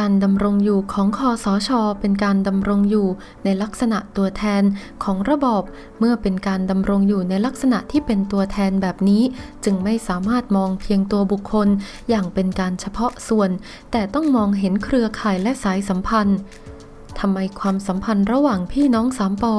การดำรงอยู่ของคอสช เป็นการดำรงอยู่ในลักษณะตัวแทนของระบอบ เมื่อเป็นการดำรงอยู่ในลักษณะที่เป็นตัวแทนแบบนี้ จึงไม่สามารถมองเพียงตัวบุคคลอย่างเป็นการเฉพาะส่วน แต่ต้องมองเห็นเครือข่ายและสายสัมพันธ์ทำไมความสัมพันธ์ระหว่างพี่น้องสามปอ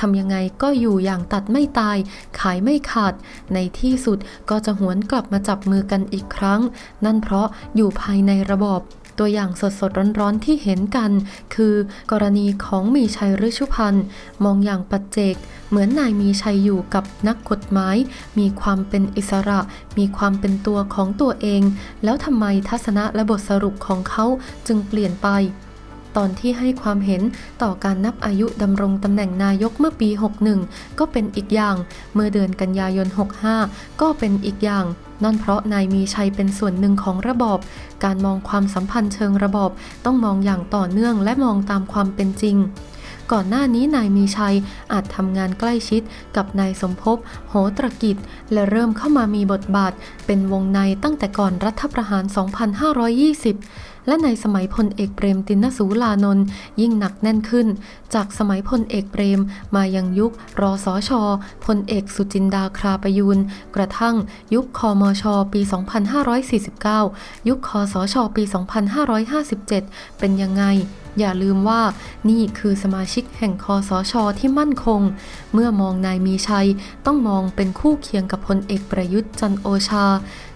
ทำยังไงก็อยู่อย่างตัดไม่ตาย ขายไม่ขาด ในที่สุดก็จะหวนกลับมาจับมือกันอีกครั้ง นั่นเพราะอยู่ภายในระบอบ ตัวอย่างสดๆร้อนๆที่เห็นกัน คือกรณีของมีชัยฤชุพันธ์มองอย่างปัจเจก เหมือนนายมีชัยอยู่กับนักกฎหมาย มีความเป็นอิสระ มีความเป็นตัวของตัวเอง แล้วทำไมทัศนะและบทสรุปของเขาจึงเปลี่ยนไปตอนที่ให้ความเห็นต่อการนับอายุดำรงตำแหน่งนายกเมื่อปี 61 ก็เป็นอีกอย่าง เมื่อเดือนกันยายน 65 ก็เป็นอีกอย่าง นั่นเพราะนายมีชัยเป็นส่วนหนึ่งของระบอบ การมองความสัมพันธ์เชิงระบอบต้องมองอย่างต่อเนื่องและมองตามความเป็นจริง ก่อนหน้านี้นายมีชัยอาจทำงานใกล้ชิดกับนายสมภพโหตรกิจ และเริ่มเข้ามามีบทบาท เป็นวงในตั้งแต่ก่อนรัฐประหาร 2520และในสมัยพลเอกเปรมตินสูลานนท์ยิ่งหนักแน่นขึ้น จากสมัยพลเอกเปรมมายังยุครอสอชอพลเอกสุจินดาคราประยูนกระทั่งยุคคอมชปี 2549 ยุคคอสชปี 2557 เป็นยังไงอย่าลืมว่านี่คือสมาชิกแห่งคอสชที่มั่นคง เมื่อมองนายมีชัย ต้องมองเป็นคู่เคียงกับพลเอกประยุทธ์จันโอชา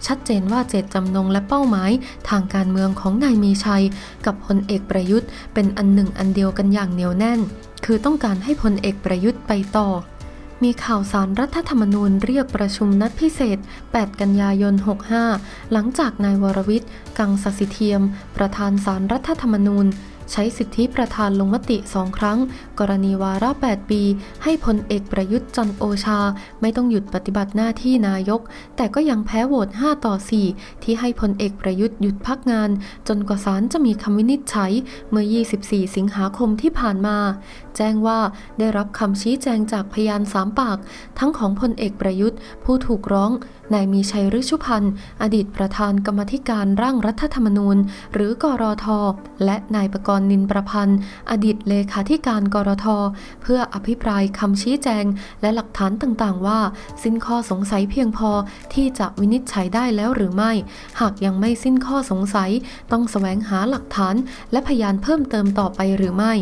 ชัดเจนว่าเจตจำนงและเป้าหมายทางการเมืองของนายมีชัย กับพลเอกประยุทธ์ เป็นอันหนึ่งอันเดียวกันอย่างเหนียวแน่น คือต้องการให้พลเอกประยุทธ์ไปต่อ มีข่าวสารรัฐธรรมนูญเรียกประชุมนัดพิเศษ 8 กันยายน 65 หลังจากนายวรวิทย์ กังสสิเทียม ประธานสารรัฐธรรมนูญ ใช้สิทธิประธานลงมติสองครั้ง กรณีวาระ 8 ปี ให้พลเอกประยุทธ์จันโอชา ไม่ต้องหยุดปฏิบัติหน้าที่นายก แต่ก็ยังแพ้โหวต 5 ต่อ 4 ที่ให้พลเอกประยุทธ์หยุดพักงาน จนกว่าศาลจะมีคำวินิจฉัยเมื่อ 24 สิงหาคมที่ผ่านมา แจ้งว่าได้รับคำชี้แจงจากพยานสามปาก ทั้งของพลเอกประยุทธ์ ผู้ถูกร้องนายมีชัยฤชุพันธ์ อดีตประธานกรรมธิการร่างรัฐธรรมนูญ หรือกรทและนายประกรนินประพันธ์ อดีตเลขาธิการกรท เพื่ออภิปรายคำชี้แจง และหลักฐานต่างๆ ว่า สิ้นข้อสงสัยเพียงพอที่จะวินิจฉัยได้แล้วหรือไม่ หากยังไม่สิ้นข้อสงสัย ต้องแสวงหาหลักฐานและพยานเพิ่มเติมต่อไปหรือไม่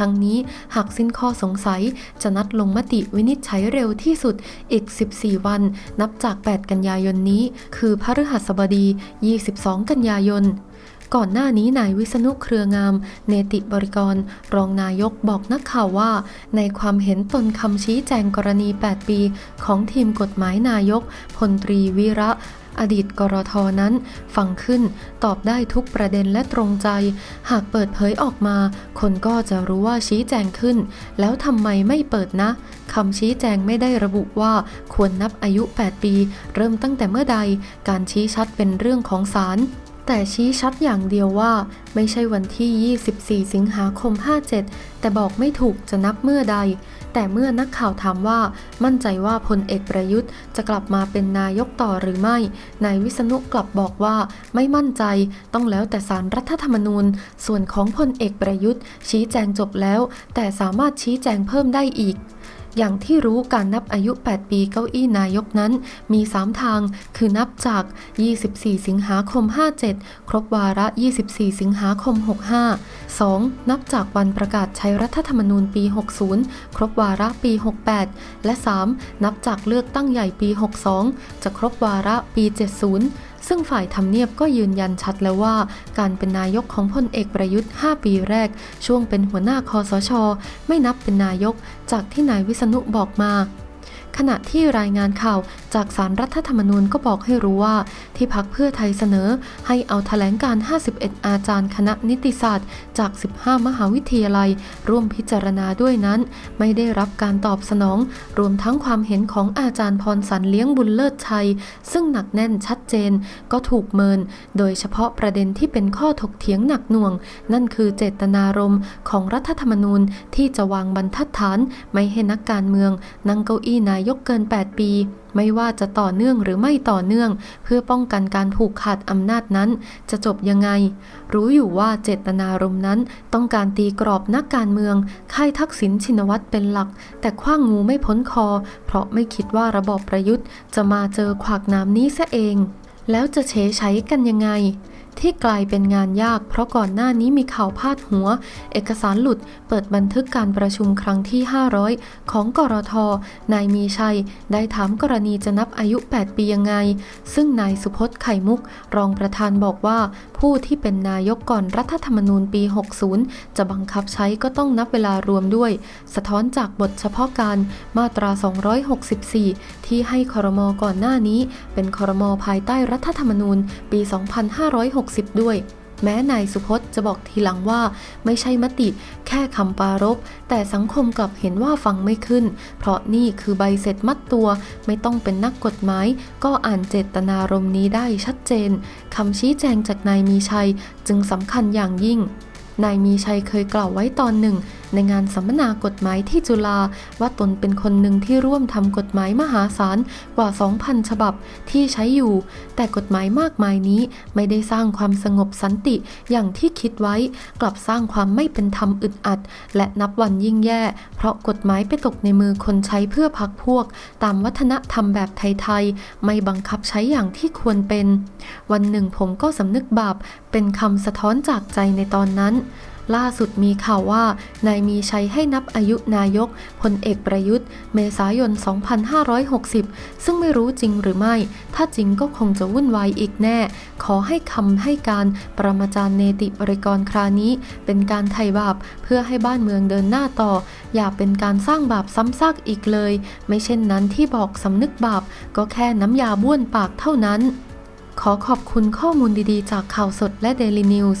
ทั้งนี้หากสิ้นข้อสงสัยจะนัดลงมติวินิจฉัยเร็วที่สุดอีก 14 วัน นับจาก 8 กันยายนนี้ คือพฤหัสบดี 22 กันยายน ก่อนหน้านี้นายวิษณุเครืองาม เนติบริกร รองนายกบอกนักข่าวว่า ในความเห็นตนคำชี้แจงกรณี 8 ปี ของทีมกฎหมายนายกพลตรีวิระอดีตกรทนั้นฟังขึ้นตอบได้ทุกประเด็นและตรงใจ หากเปิดเผยออกมา คนก็จะรู้ว่าชี้แจงขึ้น แล้วทำไมไม่เปิดนะคำชี้แจงไม่ได้ระบุว่าควรนับอายุ 8 ปี เริ่มตั้งแต่เมื่อใด การชี้ชัดเป็นเรื่องของศาล แต่ชี้ชัดอย่างเดียวว่าไม่ใช่วันที่ 24 สิงหาคม 57 แต่บอกไม่ถูกจะนับเมื่อใด แต่เมื่อนักข่าวถามว่ามั่นใจว่าพลเอกประยุทธ์จะกลับมาเป็นนายกต่อหรือไม่ นายวิษณุกลับบอกว่าไม่มั่นใจต้องแล้วแต่สารรัฐธรรมนูญ ส่วนของพลเอกประยุทธ์ชี้แจงจบแล้ว แต่สามารถชี้แจงเพิ่มได้อีก อย่างที่รู้การนับอายุ 8 ปีเก้าอี้นายกนั้น มี 3 ทาง คือนับจาก 24 สิงหาคม 57 ครบวาระ 24 สิงหาคม 65 2. นับจากวันประกาศใช้รัฐธรรมนูญปี 60 ครบวาระปี 68 และ 3. นับจากเลือกตั้งใหญ่ปี 62 จะครบวาระปี 70 ซึ่งฝ่ายทำเนียบก็ยืนยันชัดแล้วว่า การเป็นนายกของพลเอกประยุทธ์ 5 ปีแรก ช่วงเป็นหัวหน้าคอสช ไม่นับเป็นนายก จากที่นายวิษณุบอกมา ขณะที่รายงานข่าวจากสารรัฐธรรมนูญก็บอกให้รู้ว่า ที่พักเพื่อไทยเสนอให้เอาแถลงการ 51 อาจารย์คณะนิติศาสตร์ จาก 15 มหาวิทยาลัย ร่วมพิจารณาด้วยนั้น ไม่ได้รับการตอบสนอง รวมทั้งความเห็นของอาจารย์พรสันเลี้ยงบุญเลิศชัย ซึ่งหนักแน่นชัดเจนก็ถูกเมิน โดยเฉพาะประเด็นที่เป็นข้อถกเถียงหนักหน่วง นั่นคือเจตนารมณ์ของรัฐธรรมนูญที่จะวางบรรทัดฐาน ไม่ให้นักการเมืองนั่งเก้าอี้นายยกเกิน 8 ปี ไม่ว่าจะต่อเนื่องหรือไม่ต่อเนื่อง เพื่อป้องกันการผูกขาดอำนาจนั้น จะจบยังไง รู้อยู่ว่าเจตนารมณ์นั้น ต้องการตีกรอบนักการเมือง ค่ายทักษิณชินวัตรเป็นหลัก แต่คว้างงูไม่พ้นคอ เพราะไม่คิดว่าระบอบประยุทธ์ จะมาเจอขวากน้ำนี้ซะเอง แล้วจะเฉใช้กันยังไงที่กลายเป็นงานยาก เพราะก่อนหน้านี้มีข่าวพาดหัว เอกสารหลุดเปิดบันทึกการประชุมครั้งที่ 500 ของกรท นายมีชัย ได้ถามกรณีจะนับอายุ 8 ปียังไง ซึ่งนายสุพจน์ไข่มุก รองประธานบอกว่า ผู้ที่เป็นนายกก่อนรัฐธรรมนูญปี 60 จะบังคับใช้ก็ต้องนับเวลารวมด้วย สะท้อนจากบทเฉพาะการมาตรา 264 ที่ให้ครมก่อนหน้านี้ เป็นครมภายใต้รัฐธรรมนูญปี 2560ด้วย แม้นายสุพจน์จะบอกทีหลังว่า ไม่ใช่มติแค่คำปรารบแต่สังคมกลับเห็นว่าฟังไม่ขึ้น เพราะนี่คือใบเสร็จมัดตัว ไม่ต้องเป็นนักกฎหมาย ก็อ่านเจตนารมณ์นี้ได้ชัดเจนคำชี้แจงจากนายมีชัยจึงสำคัญอย่างยิ่งนายมีชัยเคยกล่าวไว้ตอนหนึ่ง ในงานสัมมนากฎหมายที่จุฬาว่าตนเป็นคนหนึ่งที่ร่วมทำกฎหมายมหาศาลกว่า 2,000 ฉบับที่ใช้อยู่ แต่กฎหมายมากมายนี้ไม่ได้สร้างความสงบสันติอย่างที่คิดไว้ กลับสร้างความไม่เป็นธรรมอึดอัด และนับวันยิ่งแย่ เพราะกฎหมายไปตกในมือคนใช้เพื่อพักพวก ตามวัฒนธรรมแบบไทยๆไม่บังคับใช้อย่างที่ควรเป็น วันหนึ่งผมก็สำนึกบาปเป็นคำสะท้อนจากใจในตอนนั้น ล่าสุดมีข่าวว่านายมีชัยให้นับอายุนายกพลเอกประยุทธ์ เมษายน 2560 ซึ่งไม่รู้จริงหรือไม่ ถ้าจริงก็คงจะวุ่นวายอีกแน่ ขอให้คำให้การประมาจารย์เนติบริกรครานี้ เป็นการไถ่บาปเพื่อให้บ้านเมืองเดินหน้าต่อ อย่าเป็นการสร้างบาปซ้ำซากอีกเลย ไม่เช่นนั้นที่บอกสำนึกบาปก็แค่น้ำยาบ้วนปากเท่านั้น ขอขอบคุณข้อมูลดีๆ จากข่าวสดและ Daily News